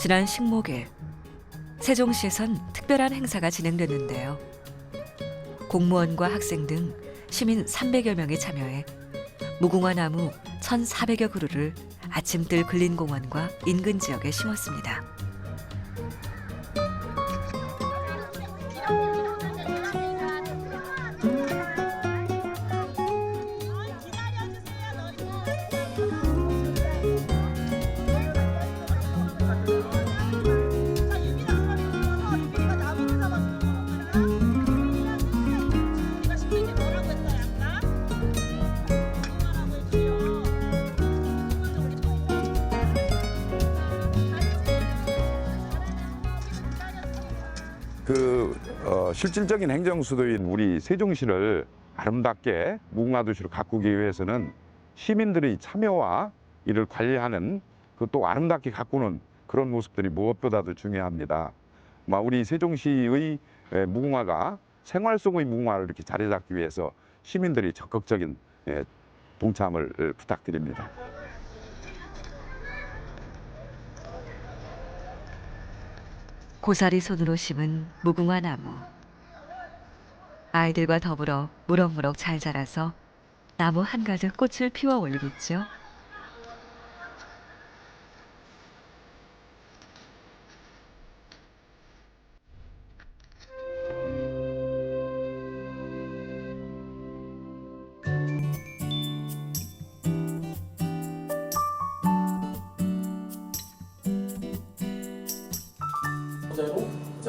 지난 식목일 세종시에선 특별한 행사가 진행됐는데요. 공무원과 학생 등 시민 300여 명이 참여해 무궁화 나무 1,400여 그루를 아침뜰 근린공원과 인근 지역에 심었습니다. 어, 실질적인 행정 수도인 우리 세종시를 아름답게 무궁화 도시로 가꾸기 위해서는 시민들의 참여와 이를 관리하는 그 또 아름답게 가꾸는 그런 모습들이 무엇보다도 중요합니다. 막 우리 세종시의 에, 무궁화가 생활 속의 무궁화를 이렇게 자리 잡기 위해서 시민들이 적극적인 에, 동참을 에, 부탁드립니다. 고사리 손으로 심은 무궁화 나무. 아이들과 더불어 무럭무럭 잘 자라서 나무 한가득 꽃을 피워 올리겠죠.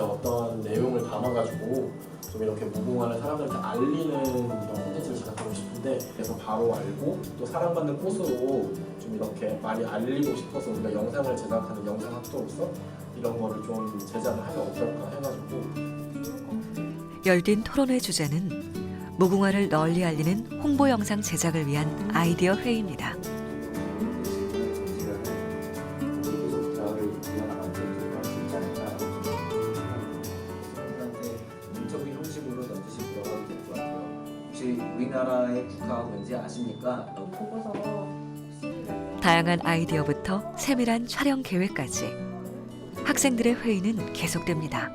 어떤 내용을 담아가지고 좀 이렇게 무궁화를 사람들한테 알리는 이런 콘텐츠를 제작하고 싶은데 그래서 바로 알고 또 사랑받는 꽃으로 좀 이렇게 많이 알리고 싶어서 우리가 영상을 제작하는 영상 학도로서 이런 거를 좀 제작을 하면 어떨까 해가지고 열띤 토론회 주제는 무궁화를 널리 알리는 홍보 영상 제작을 위한 아이디어 회의입니다. 우리나라의 국화가 뭔지 아십니까? 보고서 다양한 아이디어부터 세밀한 촬영 계획까지 학생들의 회의는 계속됩니다.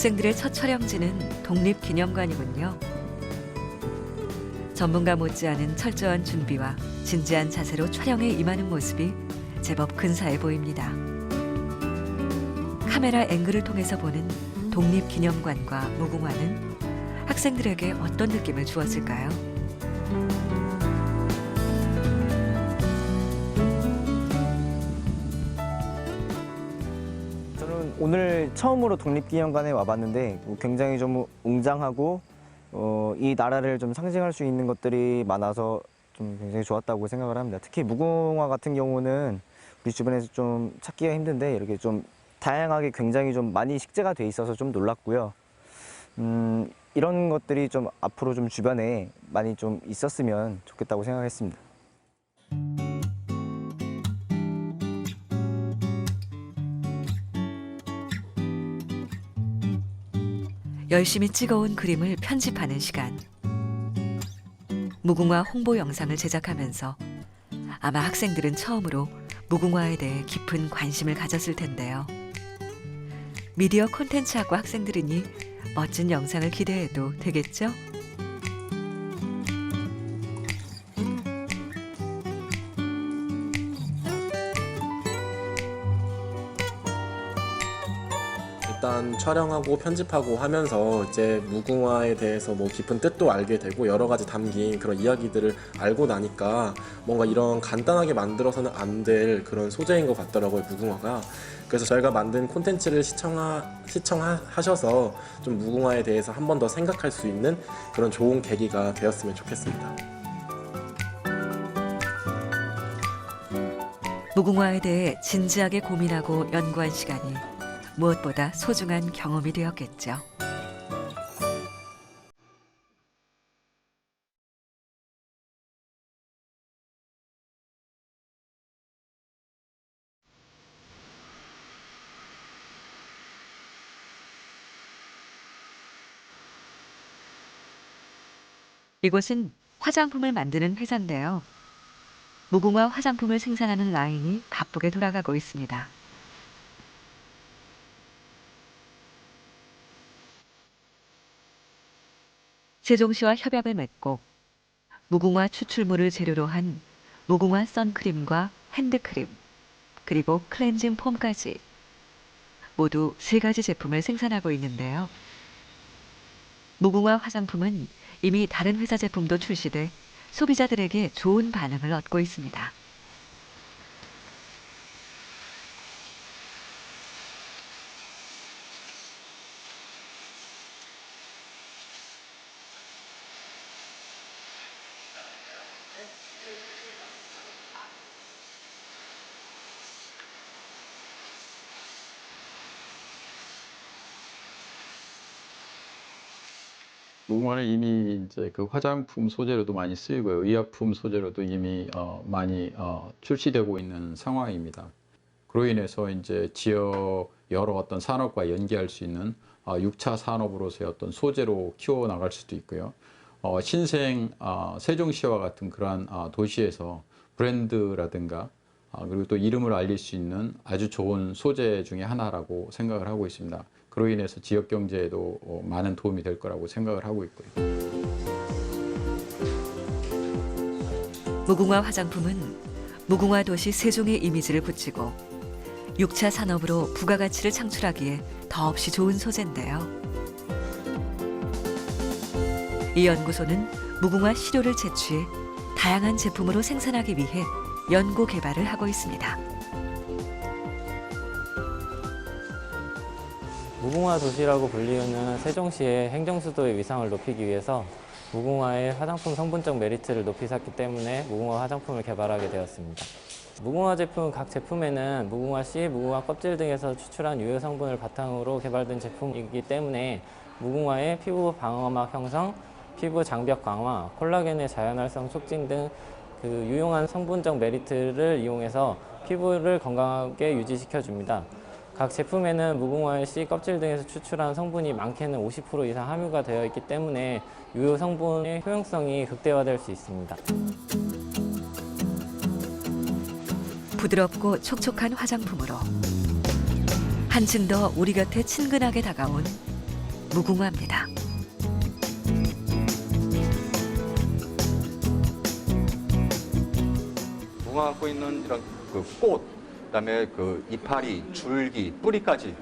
학생들의 첫 촬영지는 독립기념관이군요. 전문가 못지않은 철저한 준비와 진지한 자세로 촬영에 임하는 모습이 제법 근사해 보입니다. 카메라 앵글을 통해서 보는 독립기념관과 무궁화는 학생들에게 어떤 느낌을 주었을까요? 오늘 처음으로 독립기념관에 와봤는데 뭐 굉장히 좀 웅장하고 어, 이 나라를 좀 상징할 수 있는 것들이 많아서 좀 굉장히 좋았다고 생각을 합니다. 특히 무궁화 같은 경우는 우리 주변에서 좀 찾기가 힘든데 이렇게 좀 다양하게 굉장히 좀 많이 식재가 돼 있어서 좀 놀랐고요. 음, 이런 것들이 좀 앞으로 좀 주변에 많이 좀 있었으면 좋겠다고 생각했습니다. 열심히 찍어온 그림을 편집하는 시간. 무궁화 홍보 영상을 제작하면서 아마 학생들은 처음으로 무궁화에 대해 깊은 관심을 가졌을 텐데요. 미디어 콘텐츠학과 학생들이니 멋진 영상을 기대해도 되겠죠? 촬영하고 편집하고 하면서 이제 무궁화에 대해서 뭐 깊은 뜻도 알게 되고 여러 가지 담긴 그런 이야기들을 알고 나니까 뭔가 이런 간단하게 만들어서는 안 될 그런 소재인 것 같더라고요 무궁화가 그래서 저희가 만든 콘텐츠를 시청하, 시청하셔서 좀 무궁화에 대해서 한 번 더 생각할 수 있는 그런 좋은 계기가 되었으면 좋겠습니다. 무궁화에 대해 진지하게 고민하고 연구한 시간이 무엇보다 소중한 경험이 되었겠죠. 이곳은 화장품을 만드는 회사인데요. 무궁화 화장품을 생산하는 라인이 바쁘게 돌아가고 있습니다. 세종시와 협약을 맺고 무궁화 추출물을 재료로 한 무궁화 선크림과 핸드크림, 그리고 클렌징 폼까지 모두 세 가지 제품을 생산하고 있는데요. 무궁화 화장품은 이미 다른 회사 제품도 출시돼 소비자들에게 좋은 반응을 얻고 있습니다. 무궁화는 이미 이제 그 화장품 소재로도 많이 쓰이고요. 의약품 소재로도 이미 어, 많이 어, 출시되고 있는 상황입니다. 그로 인해서 이제 지역 여러 어떤 산업과 연계할 수 있는 어, 6차 산업으로서의 어떤 소재로 키워 나갈 수도 있고요. 어, 신생 어, 세종시와 같은 그러한 어, 도시에서 브랜드라든가 어, 그리고 또 이름을 알릴 수 있는 아주 좋은 소재 중에 하나라고 생각을 하고 있습니다. 그로 인해서 지역 경제에도 어, 많은 도움이 될 거라고 생각을 하고 있고요. 무궁화 화장품은 무궁화 도시 세종의 이미지를 붙이고 6차 산업으로 부가가치를 창출하기에 더없이 좋은 소재인데요. 이 연구소는 무궁화 시료를 채취해 다양한 제품으로 생산하기 위해 연구 개발을 하고 있습니다. 무궁화 도시라고 불리우는 세종시의 행정수도의 위상을 높이기 위해서 무궁화의 화장품 성분적 메리트를 높이 샀기 때문에 무궁화 화장품을 개발하게 되었습니다. 무궁화 제품 각 제품에는 무궁화 씨, 무궁화 껍질 등에서 추출한 유효 성분을 바탕으로 개발된 제품이기 때문에 무궁화의 피부 방어막 형성, 피부 장벽 강화, 콜라겐의 자연 활성 촉진 등 그 유용한 성분적 메리트를 이용해서 피부를 건강하게 유지시켜 줍니다. 각 제품에는 무궁화의 씨 껍질 등에서 추출한 성분이 많게는 50% 이상 함유가 되어 있기 때문에 유효 성분의 효용성이 극대화될 수 있습니다. 부드럽고 촉촉한 화장품으로 한층 더 우리 곁에 친근하게 다가온 무궁화입니다. 무궁화 갖고 있는 이런 그 꽃, 그다음에 그 이파리, 줄기, 뿌리까지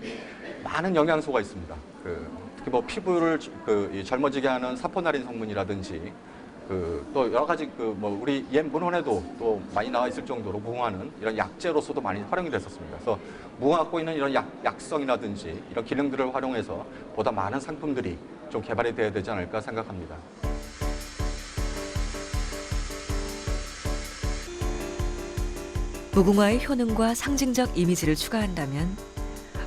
많은 영양소가 있습니다. 그 특히 뭐 피부를 그이 젊어지게 하는 사포나린 성분이라든지 그 또 여러 가지 그 뭐 우리 옛 문헌에도 또 많이 나와 있을 정도로 무궁화는 이런 약재로서도 많이 활용이 됐었습니다. 그래서 무궁화 갖고 있는 이런 약, 약성이라든지 이런 기능들을 활용해서 보다 많은 상품들이 좀 개발이 돼야 되지 않을까 생각합니다. 무궁화의 효능과 상징적 이미지를 추가한다면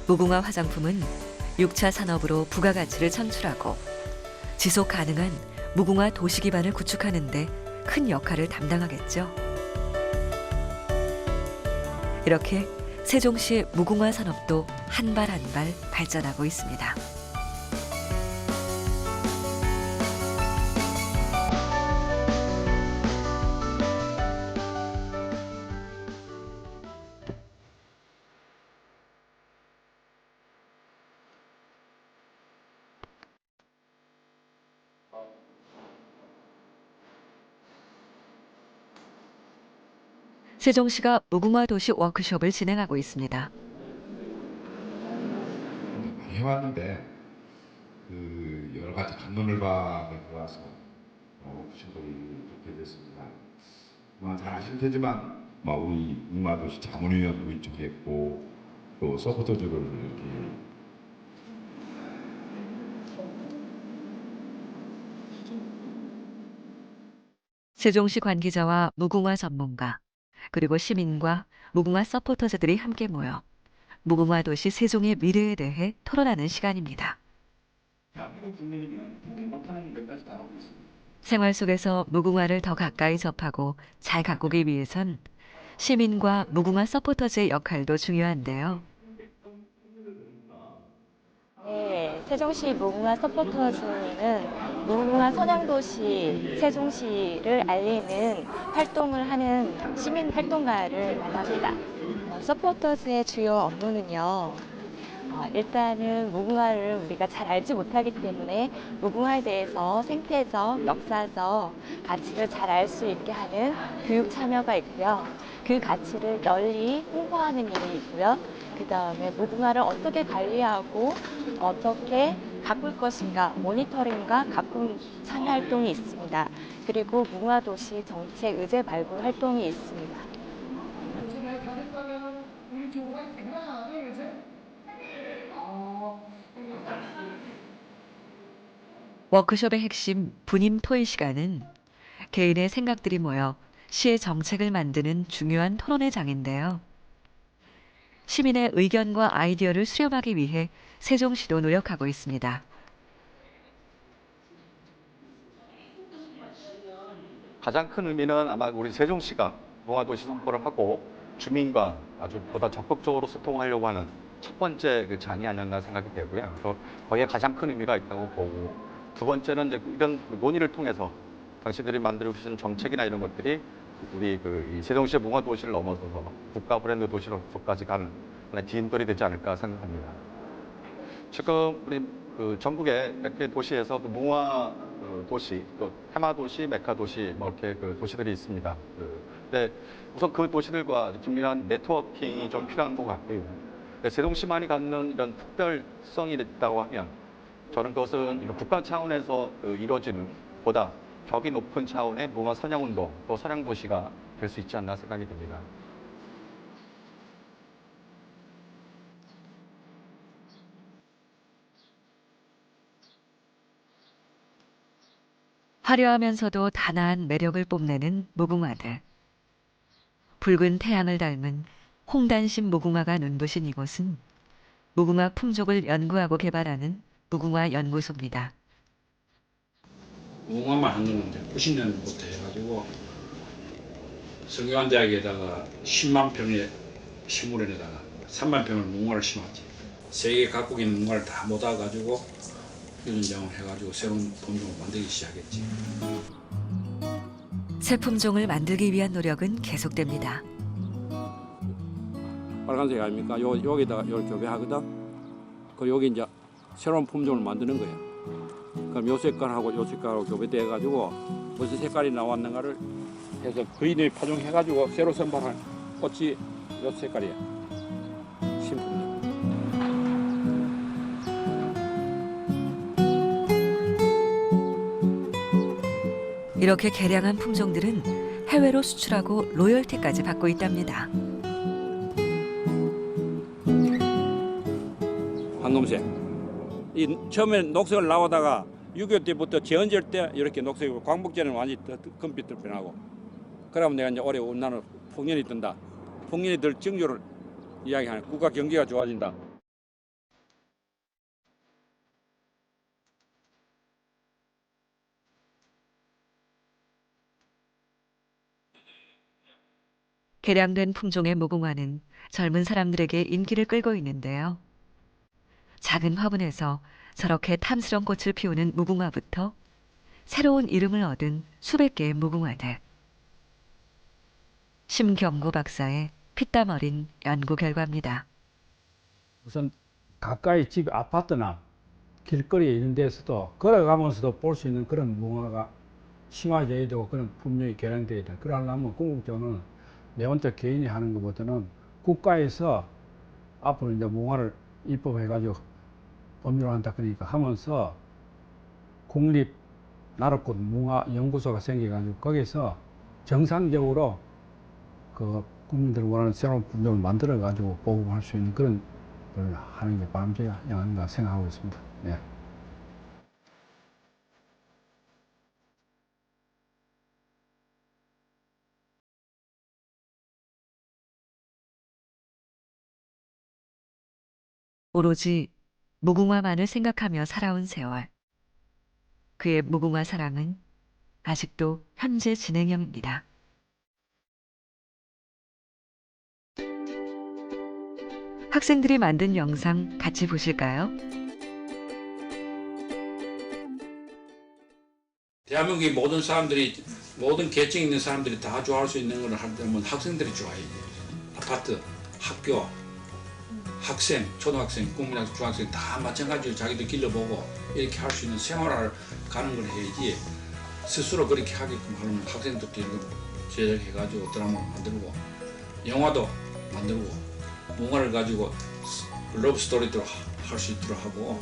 무궁화 화장품은 6차 산업으로 부가가치를 창출하고 지속 가능한 무궁화 도시 기반을 구축하는 데 큰 역할을 담당하겠죠. 이렇게 세종시 무궁화 산업도 한 발 한 발 발전하고 있습니다. 세종시가 무궁화 도시 워크숍을 진행하고 있습니다. 해왔는데 그 여러 가지 감론을박을 모아서 어, 구축을 좋게 됐습니다. 뭐, 잘 아실 테지만 뭐 우리 문화도시 자문위원도 이쪽에 있고 또 서포터즈를 이렇게 세종시 관계자와 무궁화 전문가 그리고 시민과 무궁화 서포터즈들이 함께 모여 무궁화 도시 세종의 미래에 대해 토론하는 시간입니다. 생활 속에서 무궁화를 더 가까이 접하고 잘 가꾸기 위해선 시민과 무궁화 서포터즈의 역할도 중요한데요. 네, 세종시 무궁화 서포터즈는 무궁화 선양도시 세종시를 알리는 활동을 하는 시민 활동가를 말합니다. 어, 서포터즈의 주요 업무는요. 어, 일단은 무궁화를 우리가 잘 알지 못하기 때문에 무궁화에 대해서 생태적, 역사적 가치를 잘 알 수 있게 하는 교육 참여가 있고요. 그 가치를 널리 홍보하는 일이 있고요. 그 다음에 무궁화를 어떻게 관리하고 어떻게 가꿀 것인가 모니터링과 가꿈 참여 활동이 있습니다. 그리고 무궁화도시 정책 의제 발굴 활동이 있습니다. 워크숍의 핵심 분임 토의 시간은 개인의 생각들이 모여 시의 정책을 만드는 중요한 토론의 장인데요. 시민의 의견과 아이디어를 수렴하기 위해 세종시도 노력하고 있습니다. 가장 큰 의미는 아마 우리 세종시가 무궁화도시 선포를 하고 주민과 아주 보다 적극적으로 소통하려고 하는 첫 번째 그 장이 아니었나 생각이 되고요. 그래서 거기에 가장 큰 의미가 있다고 보고 두 번째는 이제 이런 논의를 통해서 당신들이 만들어 주신 정책이나 이런 것들이 우리 그이 세종시의 무궁화도시를 넘어서서 국가 브랜드 도시로서까지 가는 하나의 디딤돌이 되지 않을까 생각합니다. 지금 우리 그 전국의 몇 개 도시에서 그 무궁화 그 도시, 또 테마 도시, 메카 도시 뭐 이렇게 그 도시들이 있습니다. 그, 근데 우선 그 도시들과 긴밀한 네트워킹이 좀 필요한 것. 근데 세종시만이 갖는 이런 특별성이 있다고 하면 저는 그것은 국가 차원에서 그 이루어지는 보다 격이 높은 차원의 무궁화 선양 운동, 또 선양 도시가 될 수 있지 않나 생각이 듭니다. 화려하면서도 단아한 매력을 뽐내는 무궁화들. 붉은 태양을 닮은 홍단심 무궁화가 눈부신 이곳은 무궁화 품종을 연구하고 개발하는 무궁화 연구소입니다. 무궁화만 한 거는 90년부터 해가지고 성균관 대학에다가 10만 평의 식물원에다가 3만 평을 무궁화를 심었지. 세계 각국 있는 무궁화를 다 모아 가지고 유전장을 해가지고 새로운 품종을 만들기 시작했지. 새 품종을 만들기 위한 노력은 계속됩니다. 빨간색 아닙니까? 요, 여기다가 이렇게 교배하거든. 그 여기 이제 새로운 품종을 만드는 거야. 그럼 요 색깔하고 요 색깔하고 교배돼 가지고 무슨 색깔이 나왔는가를 해서 그인을 파종해 가지고 새로 선발한 꽃이 요 색깔이야. 신품종. 이렇게 개량한 품종들은 해외로 수출하고 로열티까지 받고 있답니다. 황금색. 이 처음에 녹색을 나오다가 6.25 때부터 제헌절 때 이렇게 녹색이고 광복절에는 완전히 더 금빛으로 변하고 그러면 내가 이제 올해 온난화 풍년이 뜬다. 풍년이 들 징조를 이야기하는 국가 경기가 좋아진다. 개량된 품종의 무궁화는 젊은 사람들에게 인기를 끌고 있는데요. 작은 화분에서 저렇게 탐스런 꽃을 피우는 무궁화부터 새로운 이름을 얻은 수백 개의 무궁화들. 심경구 박사의 피땀 어린 연구 결과입니다. 우선 가까이 집 아파트나 길거리에 있는 데서도 걸어가면서도 볼 수 있는 그런 무궁화가 심화져야 되고 그런 품종이 개량돼야 돼. 그러려면 궁극적으로는 내 혼자 개인이 하는 것보다는 국가에서 앞으로 이제 무궁화를 입법해가지고 법률을 한다 그러니까 하면서 국립 나라꽃 문화 연구소가 생겨가지고 거기서 정상적으로 그 국민들 원하는 새로운 분명을 만들어 가지고 보급할 수 있는 그런 걸 하는 게 바람직이 아닌가 생각하고 있습니다. 네. 오로지 무궁화만을 생각하며 살아온 세월. 그의 무궁화 사랑은 아직도 현재 진행형입니다. 학생들이 만든 영상 같이 보실까요? 대한민국의 모든 사람들이 모든 계층 있는 사람들이 다 좋아할 수 있는 걸 하려면 학생들이 좋아해야지. 아파트, 학교, 학생, 초등학생, 국민학생, 중학생 다 마찬가지로 자기들 길러보고 이렇게 할 수 있는 생활을 가는 걸 해야지 스스로 그렇게 하게끔 하려면 학생들도 이런 거 제작해가지고 드라마 만들고 영화도 만들고 문화를 가지고 러브 스토리도 할 수 있도록 하고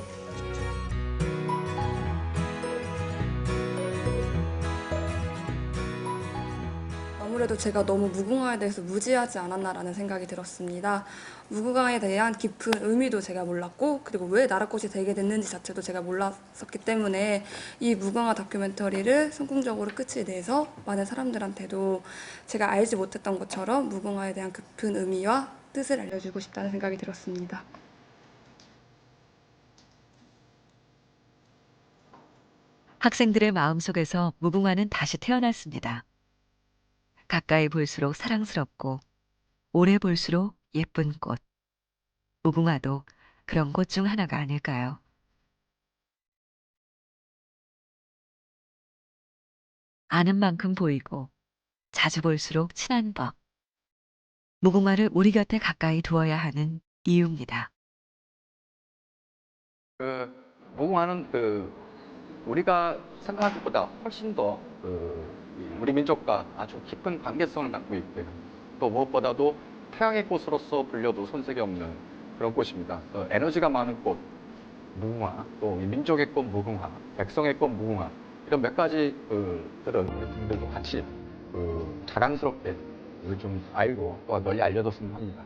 아무래도 제가 너무 무궁화에 대해서 무지하지 않았나라는 생각이 들었습니다. 무궁화에 대한 깊은 의미도 제가 몰랐고 그리고 왜 나라꽃이 되게 됐는지 자체도 제가 몰랐었기 때문에 이 무궁화 다큐멘터리를 성공적으로 끝이 내서 많은 사람들한테도 제가 알지 못했던 것처럼 무궁화에 대한 깊은 의미와 뜻을 알려주고 싶다는 생각이 들었습니다. 학생들의 마음속에서 무궁화는 다시 태어났습니다. 가까이 볼수록 사랑스럽고 오래 볼수록 예쁜 꽃. 무궁화도 그런 꽃 중 하나가 아닐까요? 아는 만큼 보이고 자주 볼수록 친한 법. 무궁화를 우리 곁에 가까이 두어야 하는 이유입니다. 그 무궁화는 그 우리가 생각한 것보다 훨씬 더그 우리 민족과 아주 깊은 관계성을 갖고 있고요. 또 무엇보다도 태양의 꽃으로서 불려도 손색이 없는 그런 꽃입니다. 어, 에너지가 많은 꽃 무궁화, 또 민족의 꽃 무궁화, 백성의 꽃 무궁화 이런 몇 가지 그들은 우리 분들도 같이 그 자랑스럽게 좀 알고 또 널리 알려줬으면 합니다.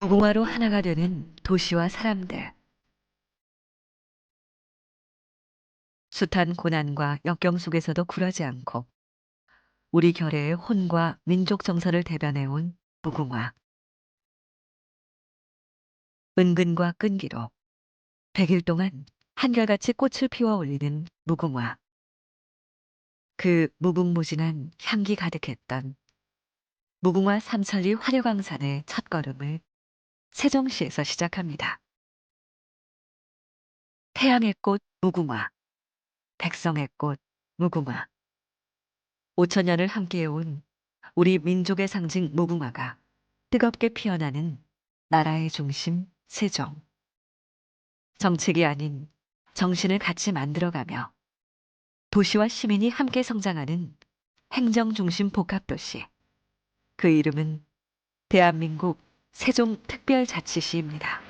무궁화로 하나가 되는 도시와 사람들. 숱한 고난과 역경 속에서도 굴하지 않고 우리 결의의 혼과 민족 정서를 대변해온 무궁화. 은근과 끈기로 100일 동안 한결같이 꽃을 피워 올리는 무궁화. 그 무궁무진한 향기 가득했던 무궁화 삼천리 화려광산의 첫걸음을 세종시에서 시작합니다. 태양의 꽃 무궁화, 백성의 꽃 무궁화. 5천 년을 함께해온 우리 민족의 상징 무궁화가 뜨겁게 피어나는 나라의 중심 세종. 정책이 아닌 정신을 같이 만들어가며 도시와 시민이 함께 성장하는 행정 중심 복합도시. 그 이름은 대한민국 세종특별자치시입니다.